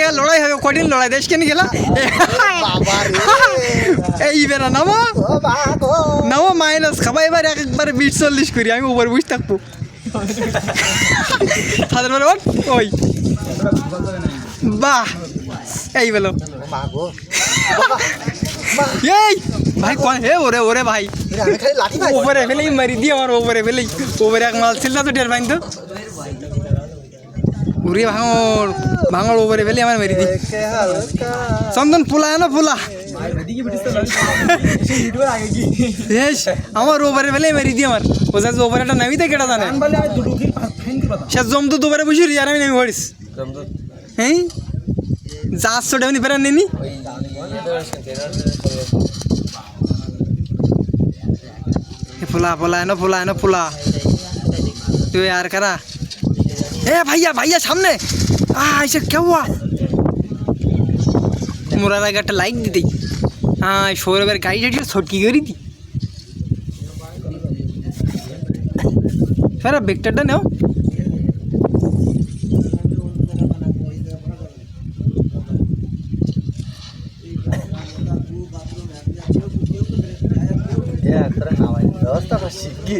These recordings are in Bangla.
জায়গায় লড়াই হবে কঠিন লড়াই দেশ কেন গেলা? এই বেড়া নামো। নামো মাইনাস খাবা এবার এক একবারে বিশ চল্লিশ করি আমি উপরে বুঝে থাকব। তাদের পরে ওই। বাহ এই বেলো। এই ভাই কোন হে ওরে ওরে ভাই। ভাই উপরে ফেলেই মারি দিয়ে আমার উপরে ফেলেই। উপরে এক মাল ছিল না তো টের পাইন তো? উড়ে ভাঙর ভাঙর উপরে ফেলে আমার মেরি দি একে হালকা চন্দন ফুলা না ফুলা। আমার ওভারে ফেলে মেরি দি আমার। ও যা ওভারেটা নামি তো কেটা জানে? সে জম তো দুবারে বসি রি আর আমি নামি পড়িস। হ্যাঁ যা আটশো টাকা ফেরান নেনি? ফুলা ফুলা, এনো ফুলা এনো ফুলা। তুই আর কারা? এ ভাইয়া ভাইয়া সামনে। আ এসে কেউ মোরার আগে একটা লাইক দিতেই হ্যাঁ সৌরভের গাড়ি টাড়ি ছটকি করে দি। ফেরা বেগটারটা নেও। ব্যবস্থা করছি কি?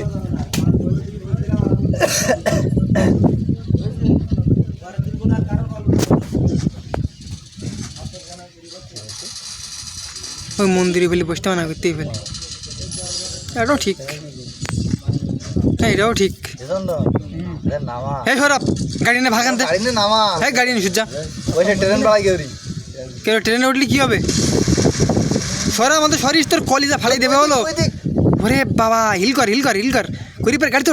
ওই মন্দিরে বলে বসতে মানা করতেই ফেলে এটাও ঠিক। হ্যাঁ এটাও ঠিক। গাড়ি নিয়ে ভাগান হ্যাঁ গাড়ি নিয়ে ট্রেন উঠলে কি হবে? সরা আমাদের সরিস তোর দেবে ওরে বাবা, হিল কর হিল কর হিল কর। করি পর গাড়ি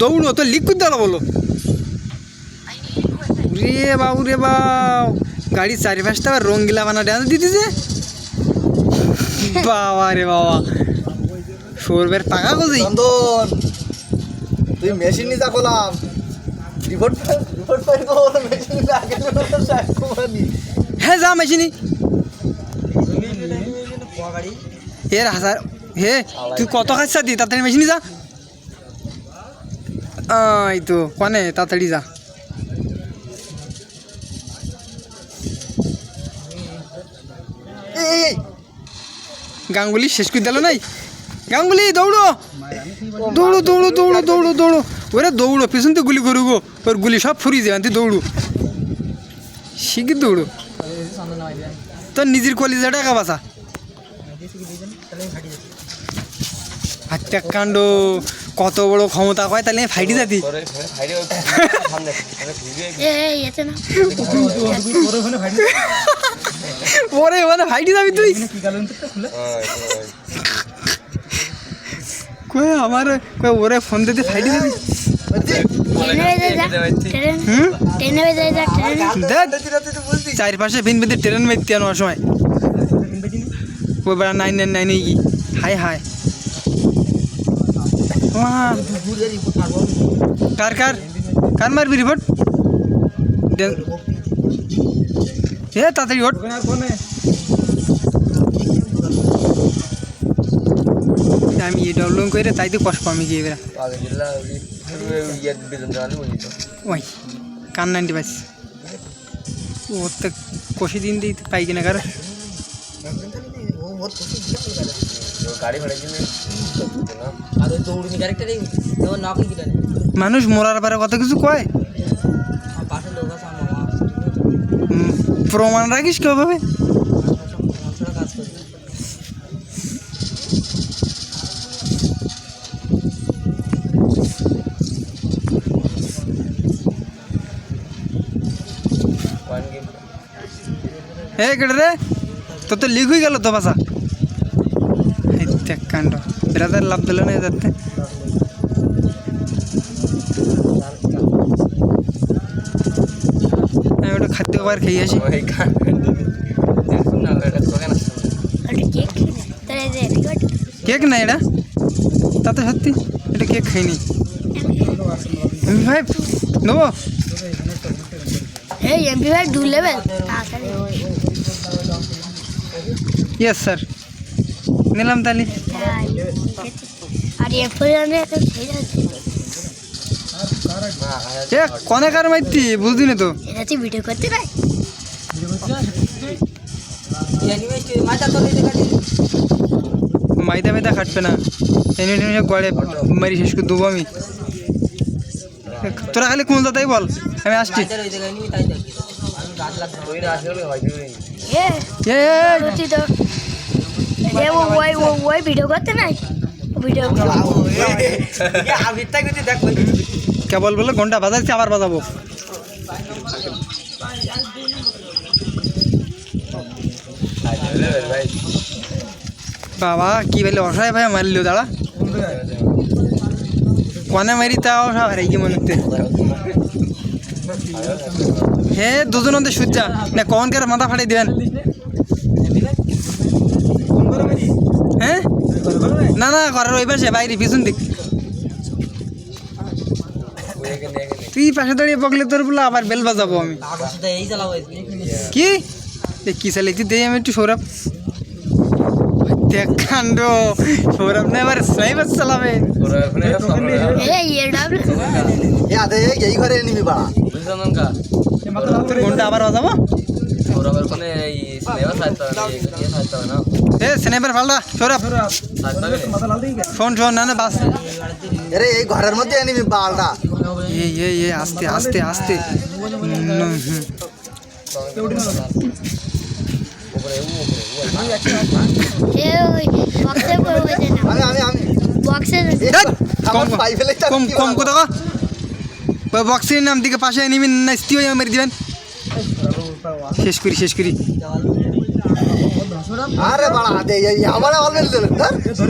দৌড়ো তো লিকুইড দেওয়া বলো রে বাবু রে বাউ গাড়ির চারিপাশটা আবার রঙ্গিলা বানা ডান্স দিতেছে বাবা রে বাবা। সৌরভের পাকা কোথায় চন্দন তুই মেশিন নিয়ে যা করলাম রিপোর্ট রিপোর্ট পাই তো মেশিন নিয়ে হ্যাঁ যা মেশিনি এর হাজার হে তুই কত খাচ্ছা দি? তাড়াতাড়ি মেশিনি যা। এই তো কনে তাড়াতাড়ি যা। গাঙ্গুলি, শেষ করে দিল নাই? গাঙ্গুলি, দৌড়ো। দৌড়ো দৌড়ো দৌড়ো দৌড়ো দৌড়ো। ওরে দৌড়ো, পিছন তো গুলি করুগো। ওর গুলি সব ফুরিয়ে যাবে তুই দৌড়ো। শিখি দৌড়ো। তোর নিজের কলিজাটা একা বাসা কাণ্ড কত বড় ক্ষমতা কয় তাহলে ফাইটি যাতি পরে মানে ফাইটি যাবি তুই। কয় আমার কয় ওরে ফোন দিতে ফাইটি যাবি চারপাশে ভিন ভিন ট্রেন মেরতে আনো সময়। ওই বেড়া নাইন নাইন নাইন কি হাই হাই। কার কার? কার মারবি রিপোর্ট এ, তাড়াতাড়ি ওঠ। আমি এই ডাউনলোড করে তাই তো কষ্ট আমি গিয়ে ওই, কান নাইনটি পাইস। ওর তো কষি দিন দিই পাই কিনা কারও। মানুষ মরার পারে কত কিছু কয়? প্রমাণ রাখিস কেউ ভাবে মানুষরা কাজ করে হে কেটে রে? তোর তো লিক হয়ে গেল তো ভাষা এই দেখ কাণ্ড ব্রাদার লাভ দিল না যাতে আমি ওটা খাদ্য খাবার খেয়ে আসি ওটা কেক তাহলে যে রিকর্ড কেক না এটা তা তো সত্যি এটা কেক নিলাম তাহলে। কনে কার মাইতি? বুঝলি না তো? ভিডিও করতে মাইদা মাইদা খাটবে না। এনে টেনে গড়ে মারি শেষ করে দেবো আমি। তোরা খালি কোন দাদাই বল? আমি আসছি। এ ওই ও ওই ভিডিও করতে নাই? ভিডিও আমি তাই কেবল বলে ঘণ্টা বাজাচ্ছি আবার বাজাবো। বাবা কি বলে অসহায় ভাই মারলো দাঁড়া। কনে মারি তা অসহায় হারাই কি মনে হচ্ছে হে দুজন ওদের সূর্যা না কখন কার মাথা ফাটাই দেবেন। হ্যাঁ? না না ঘরের ওই পাশে বাইরে পিছন দিক। তুই পাশে দাঁড়িয়ে পকলে তোর বলে আবার বেল বাজাবো আমি। কি? কি চালাইছি দেই আমি একটু সৌরভ। দেখ কাণ্ড সৌরভ না এবার স্নাইপার চালাবে। ঘরে নিবি বাড়া। তোর ঘণ্টা আবার বাজাবো? শোন না না বাস আরে এই ঘরের মধ্যে নিবি বালটা এ এ এ আস্তে আস্তে আস্তে না বক্সের নাম দিকে পাশে নিবি নাস্তি হয়ে মেরে দিবেন শেষ করি শেষ করি। আরে বাড়া আমার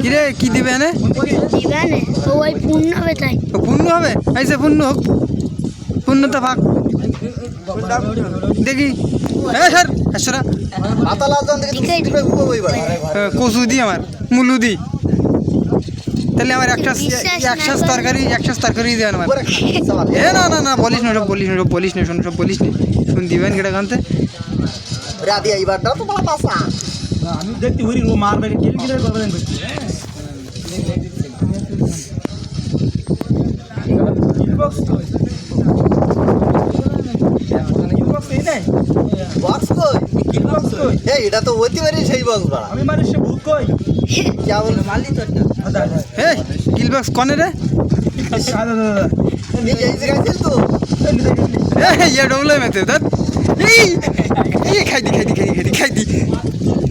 কি রে কি দিবে এনে? দিবে না ও ওই পূর্ণ হবে তাই। ও পূর্ণ হবে? আইসে পূর্ণ হোক। পূর্ণতা ভাগ। দেখি। হ্যাঁ স্যার আসরা দেখে বাড়া কচু দি আমার মুলু দি। তাহলে আমার একটা বিশ্বাস না একশো করলে- তরকারি একশো তরকারি দেবেন আমার। এ না না না বলিস না সব বলিস না সব বলিস না শোন সব বলিস না। শুন দিবেন কেটা কানতে রে আদি এইবারটাও তো বড় পাসা। আমি দেখতে হরি ও মারবে কিল কিলার করবে দেন ইনবক্স তো ইনবক্স এই নাই বক্স কই? ইনবক্স কই এই এটা তো অতি মারি সেই বক্স বাড়া। আমি মারি সে ভূত কই? কি বল মারলি তো একটা। আদা আদা হে কিলবক্স কনে রে? আদা আদা এই এই জায়গায় ছিল তো। এ ডবলে মেতে ধর। এই এই খাই দি খাই দি খাই দি খাই দি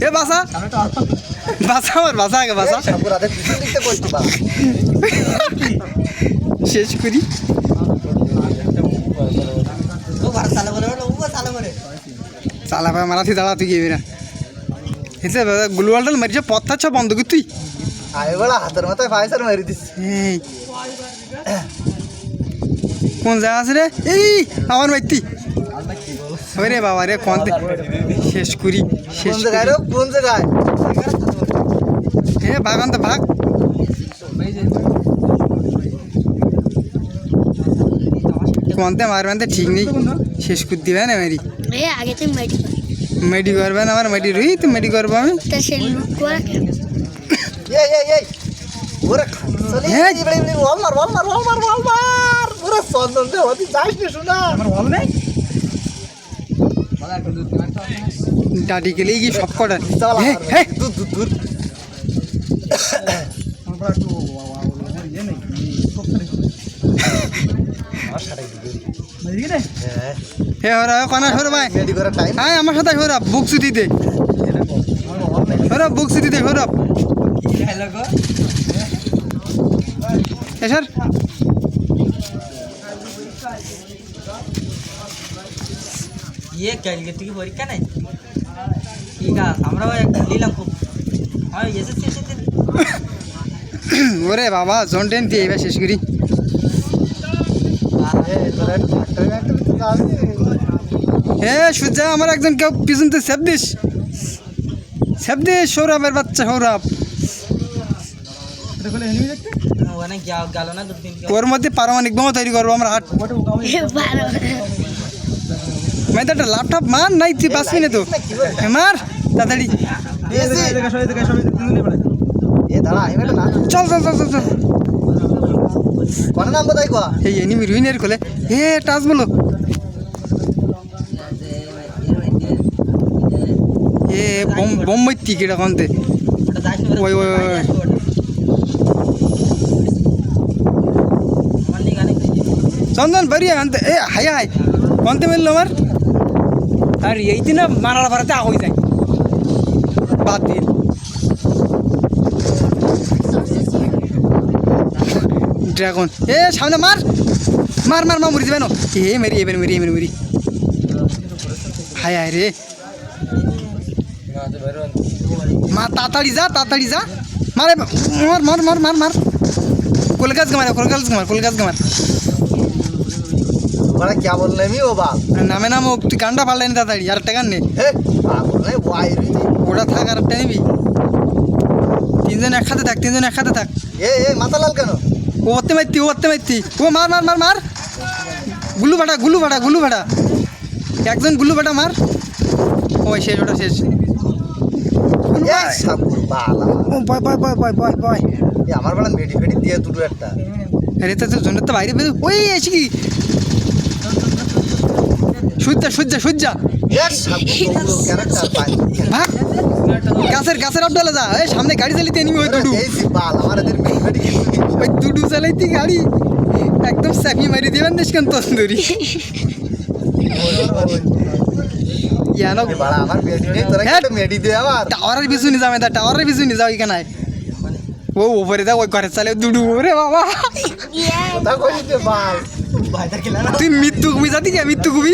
এ বাসা বাসা আমার বাসা আগে বাসা শেষ করি। চালা ভাই মারাথি দাঁড়া তুই গিয়ে না এসে গ্লুয়ালটাল মারিছে পথা ছ বন্ধ তুই। আয় বড়া হাতের মাথায় ফাইসার মারি দিস কোন জায়গা আছে রে? এই আমার মাইতি ওরে বাবা রে কোনতে শেষ করি শেষ কোন জায়গায় রে কোন জায়গায় হে বাগান তো ভাগ। কোনতে মারবেন তো ঠিক নেই। শেষ করে দিবে না মেরি এ আগে তুই মেডি মেডি করবেন আমার মেডি রুই তো মেডি করব আমি। তা সে লুক করে এই এই এই। ওরে চলি হ্যাঁ। ওরে সন্দন দে হতি যাইস নি শোনা। আমার বল নাই? দাদি গেলে কি সব কটা। চল হে হে দূর দূর দূর। আমার একটু ইয়ে নেই সব সারে বুঝলি হ্যাঁ হে কনা সর ভাই হ্যাঁ আমার সাথে সৌরভ বুক সুতি দে। বুক দে স্যার। ইয়ে কালকে তুই পরীক্ষা নাই ঠিক আছে আমরাও একটা নিলাম খুব হয় এসেছি এসেছি ওরে বাবা জোন টেন দিয়ে এবার শেষ করি হে সূর্যা আমার একজন কেউ পিছন তো সেপ দিস সেপ দিস সৌরভের বাচ্চা সৌরভ দেখতে ওখানে গেল না দুদিন ওর মধ্যে পারমাণিক বোমা তৈরি করব আমরা হাট। মানে একটা ল্যাপটপ মার নাই তুই বাঁচবি না তো। মার তাড়াতাড়ি। চল চল চল চল চল। কোন নাম কোথায় কোয়া? এই এনিমি রুইনের কোলে। এ টাচ বলো। এ বম বম মাইতি কেটা কন্তে? ওটা যাইস না ওই, ওই, ওই, ওই। আমার নিয়ে গানে চন্দন বাড়ি আনতে। এ, হাই হাই। কন্তে মেললো আমার। আর এই দিনে মারার পারাতে আহই যায় দিন ড্রাগন। এ, সামনে মার। মার মার, মা মরি দেবে না এ, মেরি এবার মেরি এবার মেরি। হায় হায় রে। মা, তাড়াতাড়ি যা তাড়াতাড়ি যা। মারে, মার মার মার মার মার। কলকাজ গামার কলকাজ গামার কলকাজ গামার মানে কেমন নেমি ও বাপ নামে নাম তুই গানটা পারলে নি তাড়াতাড়ি আর একটা গান নে। ওটা থাক আর একটা নিবি। তিনজন একসাথে থাক তিনজন একসাথে থাক। এ এ মাথা লাল কেন? ও ওতে মারতি ও ওতে মাইতি ও মার মার মার মার। গুলু ভাটা গুলু ভাটা গুলু ভাটা। একজন গুলু ভাটা মার। ওই শেষ ওটা শেষ। বয় বয় বয় বয় বয় বয়। আমার বেলা মেডি ফেডি দিয়ে দুটো একটা। আরে তো জন্য তো বাইরে ওই এসে কি সূর্যা সূর্যা সূর্যা। ভাগ গাছের গাছের আবডালে যা। এই সামনে গাড়ি চালিতে নিবি ওই দুডু। ওই দুডু চালাইতি গাড়ি। একদম চাপি মারি দেবেন দেশকান তন্দুরি। হ্যাঁ। টাওয়ারের পিছু নিয়ে যাবে তা টাওয়ারের পিছু নিয়ে যাও এখানে। ও ওপরে দা ওই ঘরে চালে দুডু। ওরে বাবা। তুই মৃত্যু কুবি জাতি কে মৃত্যু কুবি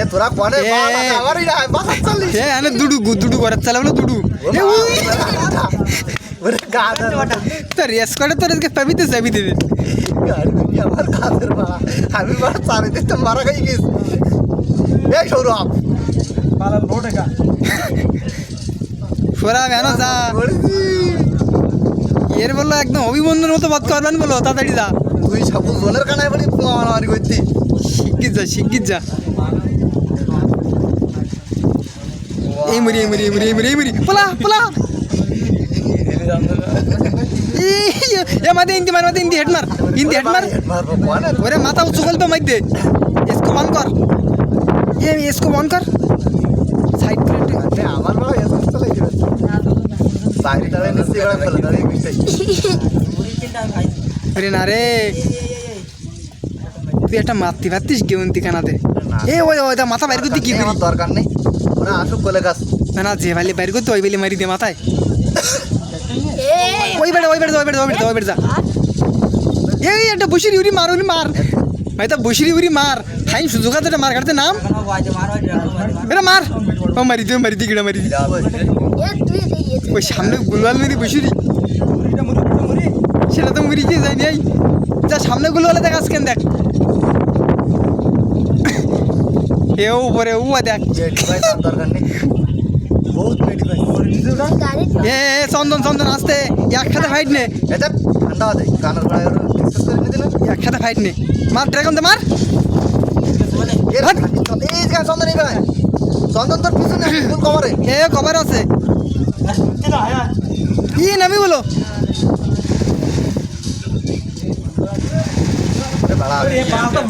এ তোরা কোনে এ। আমারই না বাসা চালি এ আনে দুডু দুডু ঘরে চালা বলো দুডু। এ উই। ওরে গাছের বাটা তো রেস করে তোর আজকে পাবিতে গাড়ি দেখি আমার গাছের বাড়া আমি বাড়া চারিদিক তো মারা খাই গেছি। এই সৌরভ। পালার লোট একা। সোরা কেন যা। এর বলল একদম অভিমন্যুর মতো বাদ করবেন বলো তাড়াতাড়ি যা। তুই সাপু জোনের কানায় বলি মারামারি করছি শিগগির যা শিগগির যা। এই মুড়ি এই মুড়ি এই মুড়ি এই মুড়ি এই মুড়ি। পলা পলা। এ মাদে ইন্দি মার মাদে ইন্দি হেড মার ইন্দি হেড মার। ওরে মাথা উঁচু করবে মার দে। এসকো অন কর। এ এসকো অন কর। সাইড আরে আমার বাবা এত চলে যাবে বাইরে দাঁড়িয়ে নিচ্ছি এবার ফেলে দাঁড়িয়ে মিশাই না রে। তুই একটা মারতে পারতিস গেউন্তি কানাতে। এ ওই ওই তা মাথা বাইর করতে কি করি? দরকার নেই। ওরা আসুক কোলে গাছ না না যে ভাইলে বাইর করতে ওই বেলে মারি দে মাথায়। ওই বেড়ে ওই বেড়ে ওই বেড়ে ওই বেড়ে ওই বেড়ে যা। এই একটা বসিরি উড়ি মার উড়ি মার। ভাই তা বসিরি উড়ি মার। হাই সুযোগ আছে মার কাটতে নাম। মার ওই ড্রাগন মার এটা মার। ও মারি দে মারি দি গিড়া মারি দি। এ তুই এই ওই সামনে গুলওয়াল মেরি বসিরি মুড়িটা মুড়ি মুড়ি মুড়ি সেটা তো গিয়ে যায়নি এই যা সামনে গুলওয়ালে দেখ আজকেন দেখ। এ উপরে ও দেখ। এ চন্দন চন্দন আসতে। একসাথে ফাইট নে। একসাথে ফাইট নে। মার ড্রাগন দে মার। চন্দন তোর পিছনে কভারে এ কবার আছে। কি নামি বলো বাড়া এই পাঁচটা